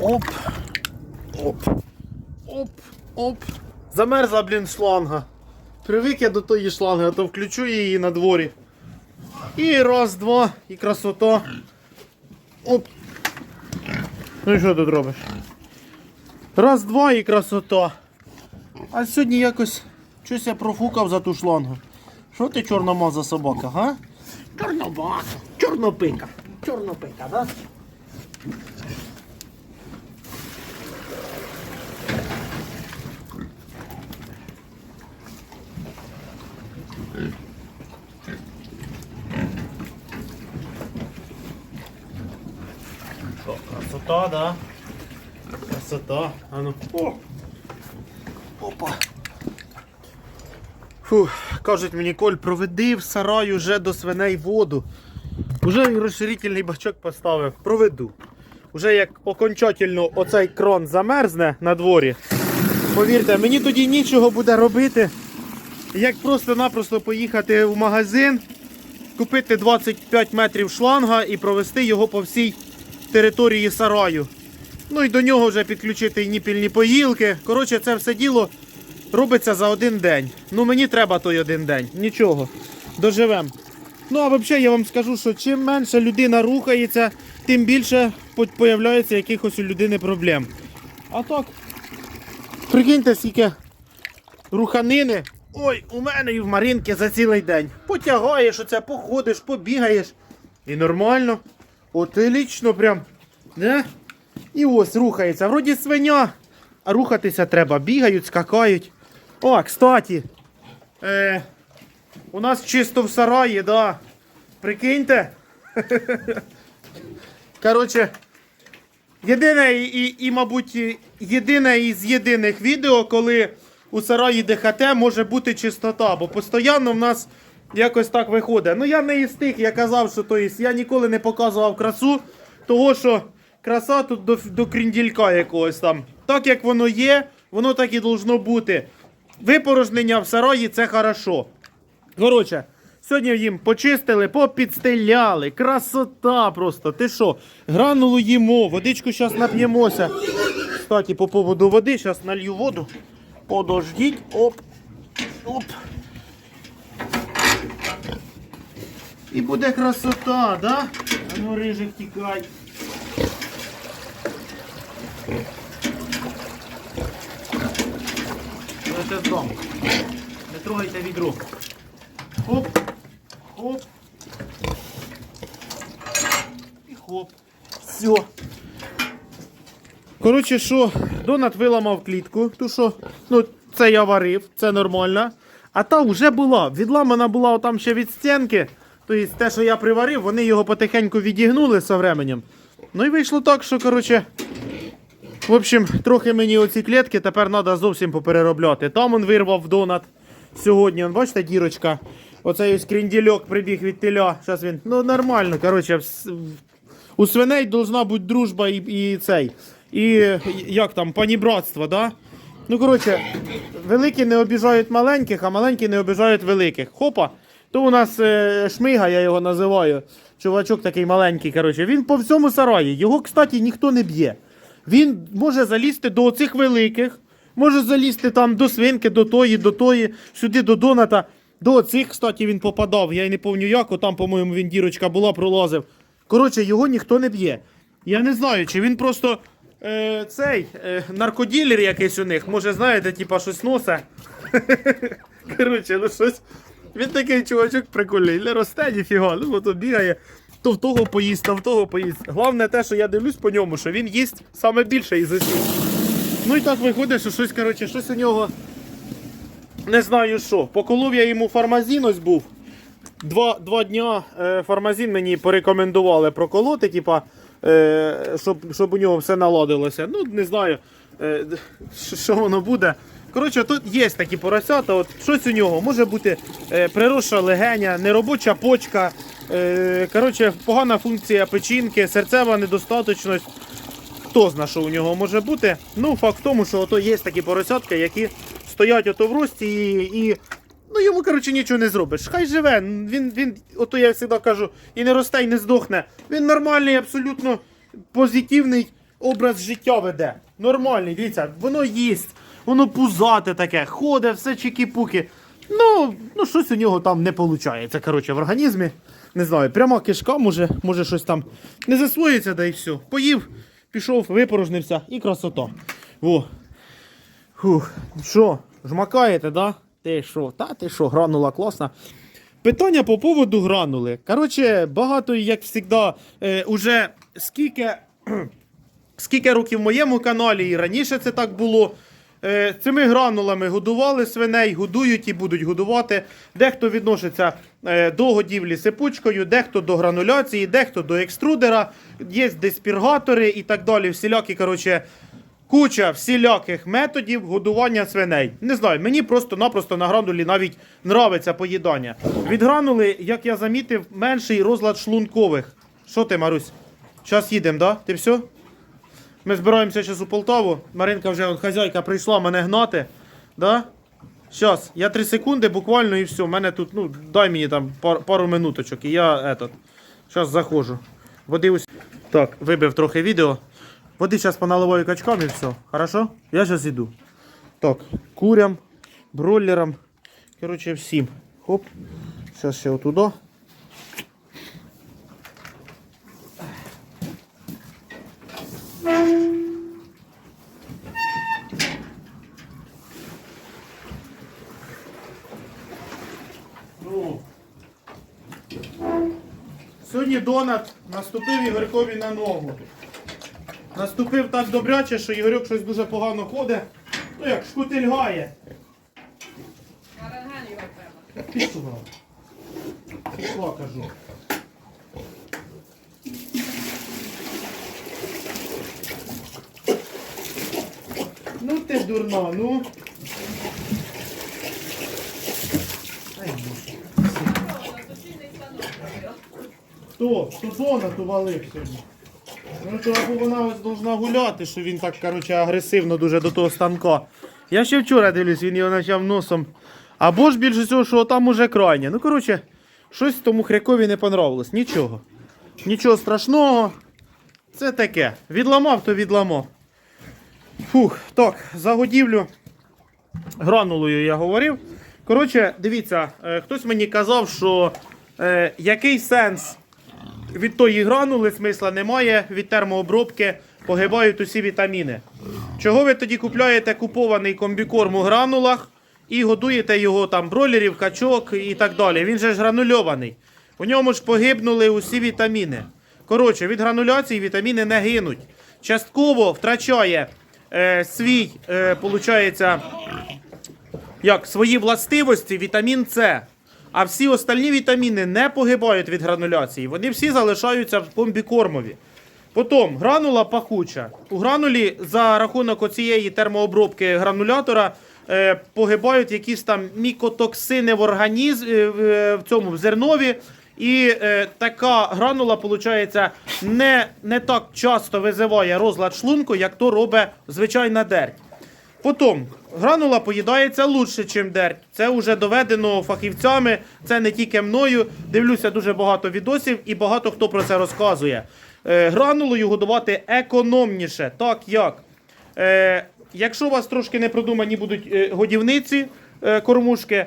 Оп. Оп. Оп. Оп. Замерзла, блін, шланга. Привик я до тої шланги, а то включу її на дворі. І раз, два, і красота. Оп. Ну і що тут робиш? Раз, два і красота. А сьогодні якось щось я профукав за ту шлангу. Що ти чорномаза собака, га? Чорномаза, чорнопика. Чорнопика, да? Красота, да? Красота. А ну. О! Опа. Фу, кажуть мені, Коль, проведи в сарай уже до свиней воду. Уже розширительний бачок поставив. Проведу. Уже як окончательно оцей крон замерзне на дворі. Повірте, мені тоді нічого буде робити. Як просто-напросто поїхати в магазин, купити 25 метрів шланга і провести його по всій території сараю. Ну і до нього вже підключити і ніпільні поїлки. Коротше, це все діло робиться за один день. Ну мені треба той один день. Нічого. Доживем. Ну а взагалі я вам скажу, що чим менше людина рухається, тим більше по- появляється якихось у людини проблем. А так, прикиньте, скільки руханини. Ой, у мене і в Маринки за цілий день. Потягаєш оце, походиш, побігаєш. І нормально. От лічно прям. Не? І ось рухається. Вроді свиня, а рухатися треба. Бігають, скакають. О, кстати. Е, у нас чисто в сараї, да. Прикиньте. Коротше, єдине і, і, і, мабуть, єдине із єдиних відео, коли у сараї ДХТ може бути чистота, бо постійно в нас якось так виходить. Ну я не із тих, я казав, що то єсть, я ніколи не показував красу, того що краса тут до, до крінділька якогось там. Так як воно є, воно так і должно бути. Випорожнення в сараї це хорошо. Коротше, сьогодні їм почистили, попідстеляли. Красота просто. Ти що? Гранулу їмо, водичку зараз нап'ємося. Кстати, по поводу води, зараз налью воду. Подождіть. Оп. Оп. І буде красота, да? А ну, рижик, тікай. Це з дому. Не трогайте відро. Хоп, хоп. І хоп. Все. Коротше, що, Донат виламав клітку, ту що, ну, це я варив, це нормально. А та вже була. Відламана була там ще від стінки. Тобто те, що я приварив, вони його потихеньку відігнули з временем. Ну і вийшло так, що, коротше, в общем, трохи мені оці клітки тепер треба зовсім попереробляти. Там он вирвав донат сьогодні. Он, бачите, дірочка. Оцей ось кріндільок прибіг від теля. Зараз він. Ну нормально. Коротше, у свиней должна бути дружба і, і цей. І як там, панібратство, да? Ну, коротше, великі не обіжають маленьких, а маленькі не обіжають великих. Хопа. То у нас е, шмига, я його називаю. Чувачок такий маленький, коротше. Він по всьому сараї. Його, кстати, ніхто не б'є. Він може залізти до оцих великих, може залізти там до свинки, до тої, до тої, сюди до доната. До оцих, кстати, він попадав. Я й не пам'ятаю як, там, по-моєму, він дірочка була, пролазив. Коротше, його ніхто не б'є. Я не знаю, чи він просто е, цей е, наркоділер якийсь у них. Може, знаєте, типа щось носе. Коротше, ну щось. Він такий чувачок прикольний, не росте ніфіга, ну то бігає, то в того поїсть, то в того поїсть. Головне те, що я дивлюсь по ньому, що він їсть саме більше із усіх. Ну і так виходить, що щось, коротше, щось у нього. Не знаю що. Поколов я йому фармазін ось був. Два, два дня е, фармазін мені порекомендували проколоти, типа, щоб, щоб у нього все наладилося. Ну, не знаю, е, що- воно буде. Коротше, тут є такі поросята. От щось у нього може бути е, приросша легеня, неробоча почка, е, коротше, погана функція печінки, серцева недостаточність. Хто зна, що у нього може бути. Ну, факт в тому, що ото є такі поросятки, які стоять ото в рості і. і Ну йому, коротше, нічого не зробиш. Хай живе. Він, він, ото я завжди кажу, і не росте, і не здохне. Він нормальний, абсолютно позитивний образ життя веде. Нормальний, дивіться, воно їсть, воно пузате таке, ходить, все чики-пуки. Ну, ну щось у нього там не виходить. Коротше, в організмі. Не знаю, пряма кишка, може, може щось там не засвоїться, да і все. Поїв, пішов, випорожнився і красота. Во. Фух, що, жмакаєте, да? Ти що? Та ти що, гранула класна. Питання по поводу гранули. Коротше, багато, як завжди, е, уже скільки, скільки років в моєму каналі, і раніше це так було. Е, цими гранулами годували свиней, годують і будуть годувати. Дехто відноситься е, до годівлі сипучкою, дехто до грануляції, дехто до екструдера, є деспіргатори і так далі. Всілякі, коротше, Куча всіляких методів годування свиней. Не знаю, мені просто-напросто на гранулі навіть нравиться поїдання. Від гранули, як я замітив, менший розлад шлункових. Що ти, Марусь? Зараз їдемо, да? Ти все? Ми збираємося зараз у Полтаву. Маринка вже он, хазяйка прийшла мене гнати. Да? Зараз, я 3 секунди буквально і все. У мене тут, ну, дай мені там пар, пару минуточок, і я этот. Зараз заходжу. Води. Так, вибив трохи відео. Води зараз поналиваю качкам і все. Хорошо? Я зараз іду. Так, курям, бройлерам. Коротше, всім. Хоп. Зараз ще отуда. Ну. Сьогодні Донат наступив Ігорькові на ногу. Наступив так добряче, що Ігорьок щось дуже погано ходить. Ну як шкутильгає. Рентген його треба. Пішла. Кажу. Ну ти дурна, ну. Робила. Хто? Хто Донат увалив сьогодні? Ну то або вона ось должна гуляти, що він так, короче, агресивно дуже до того станка. Я ще вчора дивлюсь, він його почав носом. Або ж більше всього, що там уже крайнє. Ну, коротше, щось тому хрякові не понравилось. Нічого. Нічого страшного. Це таке. Відламав, то відламав. Фух, так, за годівлю гранулою я говорив. Коротше, дивіться, е, хтось мені казав, що е, який сенс від тої гранули смисла немає, від термообробки погибають усі вітаміни. Чого ви тоді купляєте купований комбікорм у гранулах і годуєте його там бройлерів, качок і так далі? Він же ж гранульований. У ньому ж погибнули усі вітаміни. Коротше, від грануляції вітаміни не гинуть. Частково втрачає е, свій, е, получається, як свої властивості вітамін С. А всі остальні вітаміни не погибають від грануляції. Вони всі залишаються в комбікормові. Потім гранула пахуча. У гранулі за рахунок оцієї термообробки гранулятора е, погибають якісь там мікотоксини в організмі в цьому в зернові. І е, така гранула, виходить, не, не так часто визиває розлад шлунку, як то робить звичайна дерть. Потім гранула поїдається лучше, ніж дерть. Це вже доведено фахівцями, це не тільки мною. Дивлюся дуже багато відосів і багато хто про це розказує. Е, гранулою годувати економніше, так як. Е, якщо у вас трошки не продумані будуть е, годівниці, кормушки,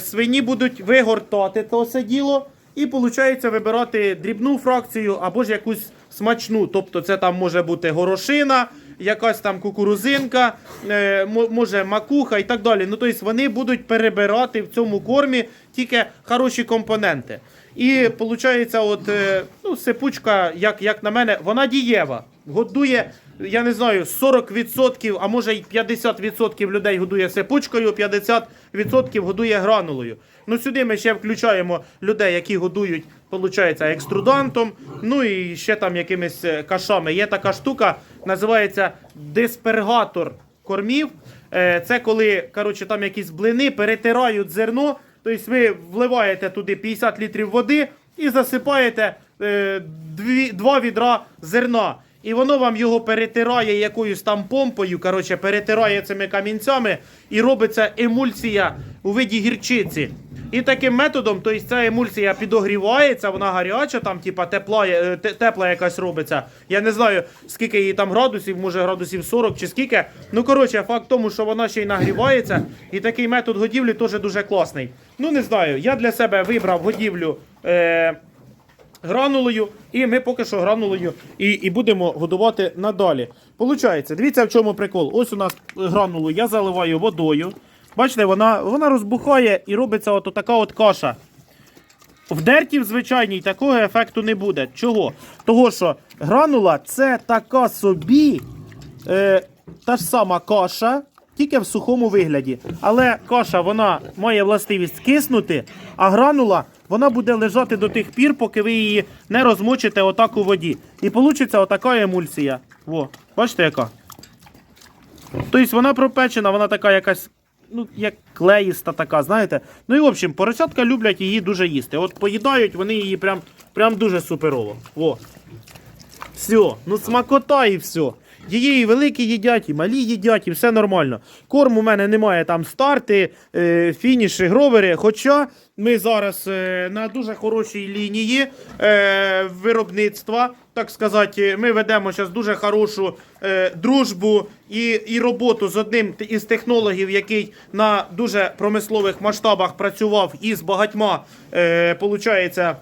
свині будуть вигортати то все діло. І виходить вибирати дрібну фракцію або ж якусь смачну. Тобто це там може бути горошина, якась там кукурузинка, е, мо- може макуха і так далі. Ну тобто вони будуть перебирати в цьому кормі тільки хороші компоненти. І виходить, от е, ну, сипучка, як, як на мене, вона дієва. Годує, я не знаю, 40%, а може й 50% людей годує сипучкою, 50% годує гранулою. Ну сюди ми ще включаємо людей, які годують, виходить, екструдантом, ну і ще там якимись е, кашами. Є така штука, називається диспергатор кормів. Е, Це коли коротше, там якісь блини перетирають зерно. Тобто ви вливаєте туди 50 літрів води і засипаєте е, дві, два відра зерна. І воно вам його перетирає якоюсь там помпою, коротше, перетирає цими камінцями і робиться емульсія у виді гірчиці. І таким методом, тобто ця емульсія підогрівається, вона гаряча, там, типа тепла, е, тепла якась робиться. Я не знаю, скільки її там градусів, може градусів 40 чи скільки. Ну, коротше, факт в тому, що вона ще й нагрівається, і такий метод годівлі теж дуже класний. Ну, не знаю, я для себе вибрав годівлю. Е- гранулою, і ми поки що гранулою і, і будемо годувати надалі. Получається, дивіться, в чому прикол. Ось у нас гранулу я заливаю водою. Бачите, вона, вона розбухає і робиться от така от каша. В дерті в звичайній такого ефекту не буде. Чого? Того, що гранула це така собі е, та ж сама каша, тільки в сухому вигляді. Але каша вона має властивість киснути, а гранула вона буде лежати до тих пір, поки ви її не розмочите отак у воді. І вийде отака емульсія. Во, бачите яка? Тобто вона пропечена, вона така якась, ну, як клеїста така, знаєте. Ну і в общем, поросятка люблять її дуже їсти. От поїдають вони її прям, прям дуже суперово. Во. Все, ну смакота і все. Її і великі їдять, і малі їдять, і все нормально. Корм у мене немає там старти, е, фініші, гровери. Хоча ми зараз е, на дуже хорошій лінії е, виробництва, так сказати, ми ведемо зараз дуже хорошу е, дружбу і, і роботу з одним із технологів, який на дуже промислових масштабах працював із багатьма, е, получається,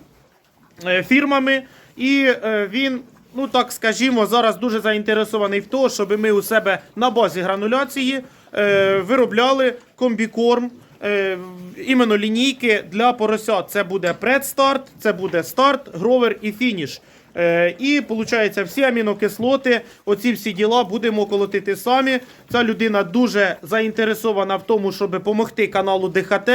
фірмами, і е, він, ну так скажімо, зараз дуже заінтересований в тому, щоб ми у себе на базі грануляції е, виробляли комбікорм. Е, іменно лінійки для поросят. Це буде предстарт, це буде старт, гровер і фініш. Е, і виходить, всі амінокислоти, оці всі діла будемо колотити самі. Ця людина дуже заінтересована в тому, щоб допомогти каналу ДХТ.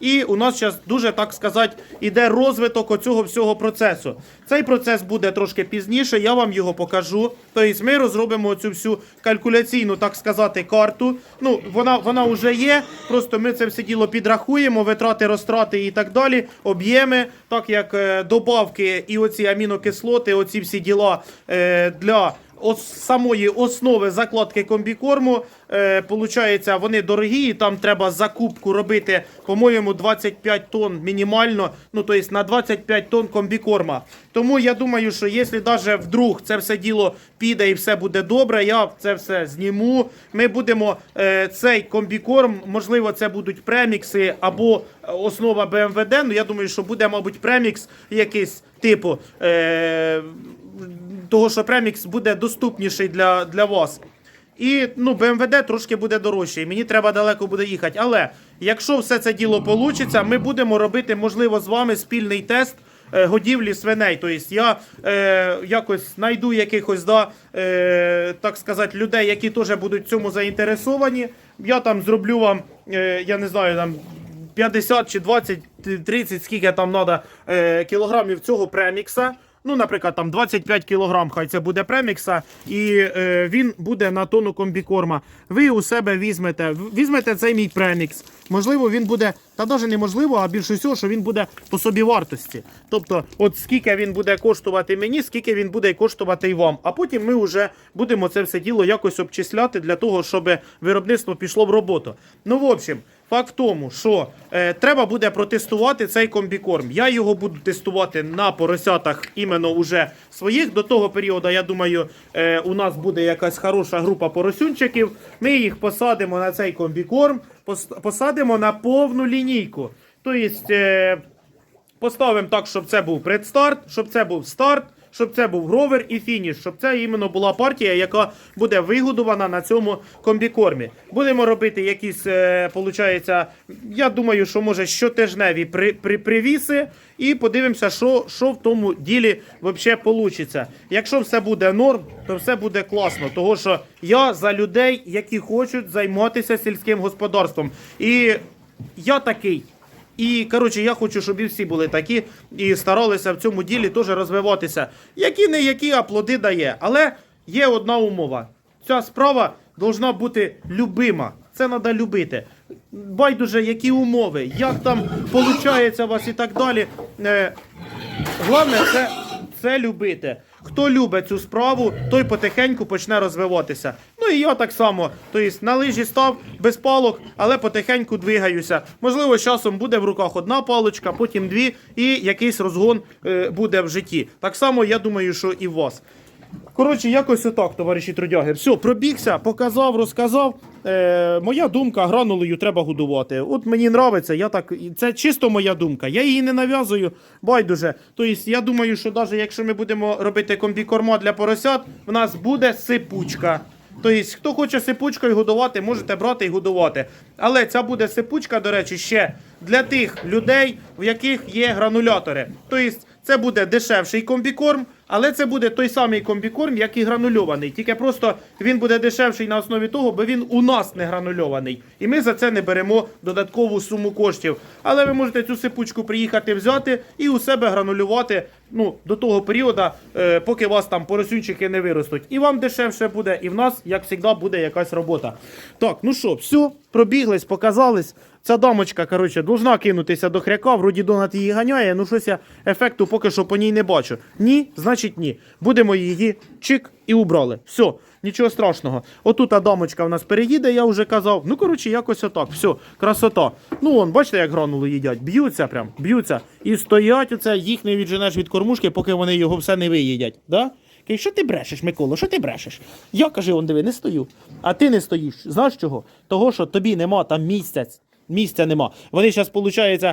І у нас зараз дуже так сказати іде розвиток оцього всього процесу. Цей процес буде трошки пізніше. Я вам його покажу. Тобто ми розробимо цю всю калькуляційну, так сказати, карту. Ну вона вона вже є. Просто ми це все діло підрахуємо, витрати, розтрати і так далі. Об'єми, так як е, добавки і оці амінокислоти, оці всі діла е, для ос- самої основи закладки комбікорму. Е, получається, вони дорогі, і там треба закупку робити, по-моєму, 25 тонн мінімально. Ну, тобто на 25 тонн комбікорма. Тому я думаю, що якщо навіть вдруг це все діло піде і все буде добре, я це все зніму. Ми будемо е, цей комбікорм, можливо, це будуть премікси або е, основа БМВД. Ну, я думаю, що буде, мабуть, премікс якийсь типу. Е, того, що премікс буде доступніший для, для вас. І ну, БМВД трошки буде дорожче, і мені треба далеко буде їхати. Але якщо все це діло вийде, ми будемо робити, можливо, з вами спільний тест е, годівлі свиней. Тобто я е, якось знайду якихось, да, е, так сказати, людей, які теж будуть цьому заінтересовані. Я там зроблю вам, е, я не знаю, там 50 чи 20, 30, скільки там треба е, кілограмів цього премікса. Ну, наприклад, там 25 кілограм, хай це буде премікса, і е, він буде на тонну комбікорма. Ви у себе візьмете, візьмете цей мій премікс. Можливо, він буде, та навіть неможливо, а більше всього, що він буде по собі вартості. Тобто, от скільки він буде коштувати мені, скільки він буде коштувати і вам. А потім ми вже будемо це все діло якось обчисляти для того, щоб виробництво пішло в роботу. Ну, в общем. Факт в тому, що е, треба буде протестувати цей комбікорм. Я його буду тестувати на поросятах іменно уже своїх. До того періоду, я думаю, е, у нас буде якась хороша група поросюнчиків. Ми їх посадимо на цей комбікорм, пос- посадимо на повну лінійку. Тобто, е, Поставимо так, щоб це був предстарт, щоб це був старт, щоб це був гровер і фініш, щоб це іменно була партія, яка буде вигодована на цьому комбікормі. Будемо робити якісь, е, получається, я думаю, що може щотижневі при, при, привіси, і подивимося, що, що в тому ділі взагалі вийде. Якщо все буде норм, то все буде класно. Того що я за людей, які хочуть займатися сільським господарством. І я такий. І коротше, я хочу, щоб і всі були такі і старалися в цьому ділі теж розвиватися. Які не які, а плоди дає. Але є одна умова: ця справа должна бути любима. Це треба любити. Байдуже, які умови, як там виходить у вас і так далі. Е, Головне, це, це любити. Хто любить цю справу, той потихеньку почне розвиватися. Ну і я так само. Тобто на лижі став без палок, але потихеньку двигаюся. Можливо, з часом буде в руках одна паличка, потім дві, і якийсь розгон е, буде в житті. Так само я думаю, що і у вас. Коротше, якось отак, товариші трудяги. Все, пробігся, показав, розказав. Е, моя думка, гранулею треба годувати. От мені нравиться, я так, це чисто моя думка. Я її не нав'язую, байдуже. Тобто, я думаю, що навіть якщо ми будемо робити комбікорма для поросят, в нас буде сипучка. Тобто, хто хоче сипучкою годувати, можете брати і годувати. Але ця буде сипучка, до речі, ще для тих людей, в яких є гранулятори. Тобто, це буде дешевший комбікорм, але це буде той самий комбікорм, як і гранульований. Тільки просто він буде дешевший на основі того, бо він у нас не гранульований. І ми за це не беремо додаткову суму коштів. Але ви можете цю сипучку приїхати взяти і у себе гранулювати ну, до того періоду, е, поки вас там поросюнчики не виростуть. І вам дешевше буде, і в нас, як завжди, буде якась робота. Так, ну що, все, пробіглись, показались. Ця дамочка, коротше, должна кинутися до хряка, вроді Донат її ганяє, ну щось я ефекту поки що по ній не бачу. Ні, значить ні. Будемо її чик і убрали. Все, нічого страшного. Отут та дамочка в нас переїде, я вже казав. Ну, коротше, якось отак. Все, красота. Ну, вон, бачите, як гранули їдять. Б'ються прям, б'ються. І стоять оце, їх не відженеш від кормушки, поки вони його все не виїдять. Да? Каже, що ти брешеш, Микола, що ти брешеш? Я каже, он диви, не стою. А ти не стоїш. Знаєш чого? Того, що тобі нема там місяць. Місця нема. Вони зараз, виходить,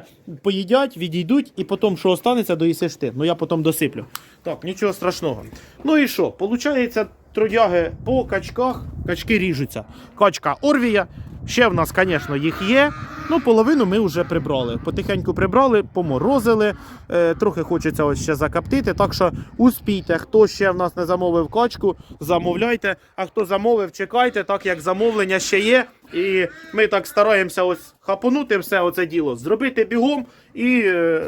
поїдять, відійдуть, і потім, що останеться, доїсиш ти. Ну я потім досиплю. Так, нічого страшного. Ну і що? Получається, трудяги по качках, качки ріжуться. Качка Орвія. Ще в нас, звісно, їх є. Ну, половину ми вже прибрали. Потихеньку прибрали, поморозили. Е, трохи хочеться ось ще закоптити. Так що успійте, хто ще в нас не замовив качку, замовляйте. А хто замовив, чекайте, так як замовлення ще є. І ми так стараємося ось хапанути все оце діло, зробити бігом і, е,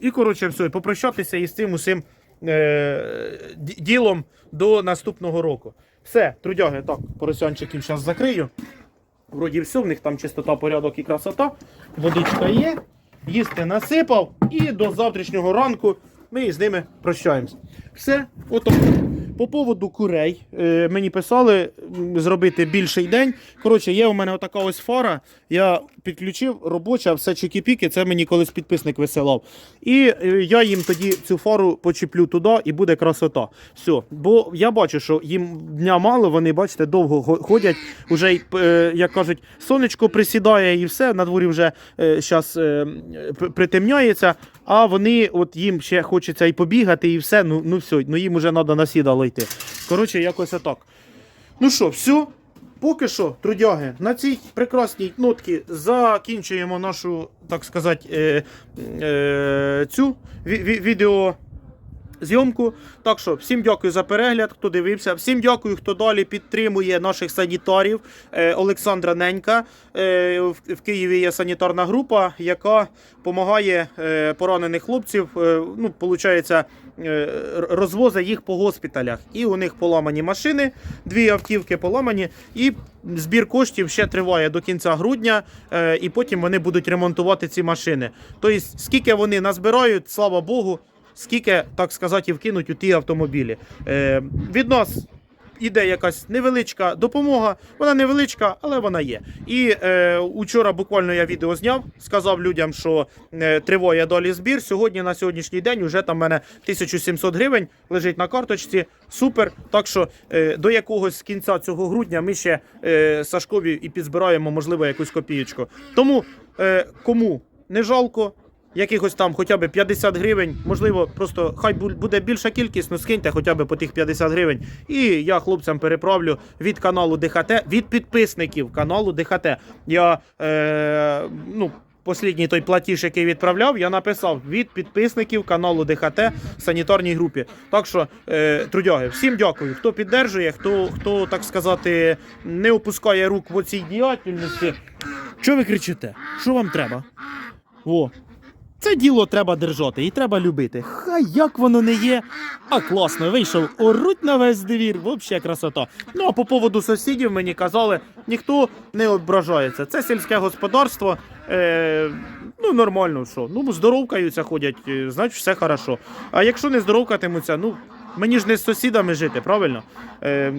і коротше, все, і попрощатися із цим усім е, ділом до наступного року. Все, трудяги, так, поросянчиків зараз закрию. Вроді все, в них там чистота, порядок і красота. Водичка є, їсти насипав, і до завтрашнього ранку ми з ними прощаємось. Все, ото. По поводу курей е, мені писали зробити більший день. Коротше, є у мене отака ось фара. Я підключив робоча, все чекі-піки, це мені колись підписник висилав. І е, я їм тоді цю фару почіплю туди і буде красота. Все. Бо я бачу, що їм дня мало, вони, бачите, довго ходять. Уже, е, як кажуть, сонечко присідає і все. На дворі вже зараз притемняється. А вони, от їм ще хочеться і побігати, і все. Ну, ну все, ну їм вже треба на сідало йти. Коротше, якось отак. Ну що, все. Поки що, трудяги, на цій прекрасній нотці закінчуємо нашу, так сказати, е, е, цю ві- ві- відео. Зйомку. Так що, всім дякую за перегляд, хто дивився. Всім дякую, хто далі підтримує наших санітарів. Е, Олександра Ненька. Е, в, в Києві є санітарна група, яка допомагає е, поранених хлопців. Е, ну, виходить, е, розвозить їх по госпіталях. І у них поламані машини, дві автівки поламані. І збір коштів ще триває до кінця грудня, е, і потім вони будуть ремонтувати ці машини. Тобто, скільки вони назбирають, слава Богу, скільки, так сказати, вкинуть у ті автомобілі. Е, від нас іде якась невеличка допомога. Вона невеличка, але вона є. І е, учора буквально я відео зняв, сказав людям, що е, триває далі збір. Сьогодні на сьогоднішній день вже там в мене 1700 гривень лежить на карточці. Супер. Так що е, до якогось кінця цього грудня ми ще е, Сашкові і підзбираємо, можливо, якусь копієчку. Тому е, кому не жалко. Якихось там хоча б 50 гривень, можливо, просто хай буде більша кількість, ну скиньте хоча б по тих 50 гривень. І я хлопцям переправлю від каналу ДХТ, від підписників каналу ДХТ. Я е, ну, Послідній той платіж, який відправляв, я написав від підписників каналу ДХТ санітарній групі. Так що, е, трудяги, всім дякую, хто піддержує, хто, хто, так сказати, не опускає рук в цій діяльності. Що ви кричите? Що вам треба? Во. Це діло треба держати і треба любити. Хай як воно не є. А класно, вийшов оруть на весь двір, взагалі красота. Ну а по поводу сусідів мені казали, ніхто не ображається. Це сільське господарство. Е, ну, нормально, що. Ну, здоровкаються ходять, е, значить все хорошо. А якщо не здоровкатимуться, ну мені ж не з сусідами жити, правильно? Е,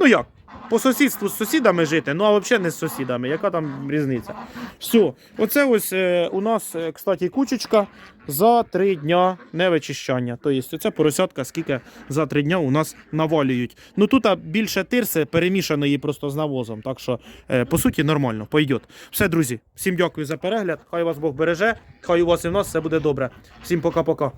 ну як? По сусідству з сусідами жити, ну а взагалі не з сусідами. Яка там різниця? Все, оце ось е, у нас, е, кстати, кучечка за три дня невичищання. Тобто це поросятка, скільки за три дня у нас навалюють. Ну тут більше тирси перемішаної просто з навозом. Так що, е, по суті, нормально, пойдет. Все, друзі, всім дякую за перегляд. Хай вас Бог береже, хай у вас і в нас все буде добре. Всім пока-пока.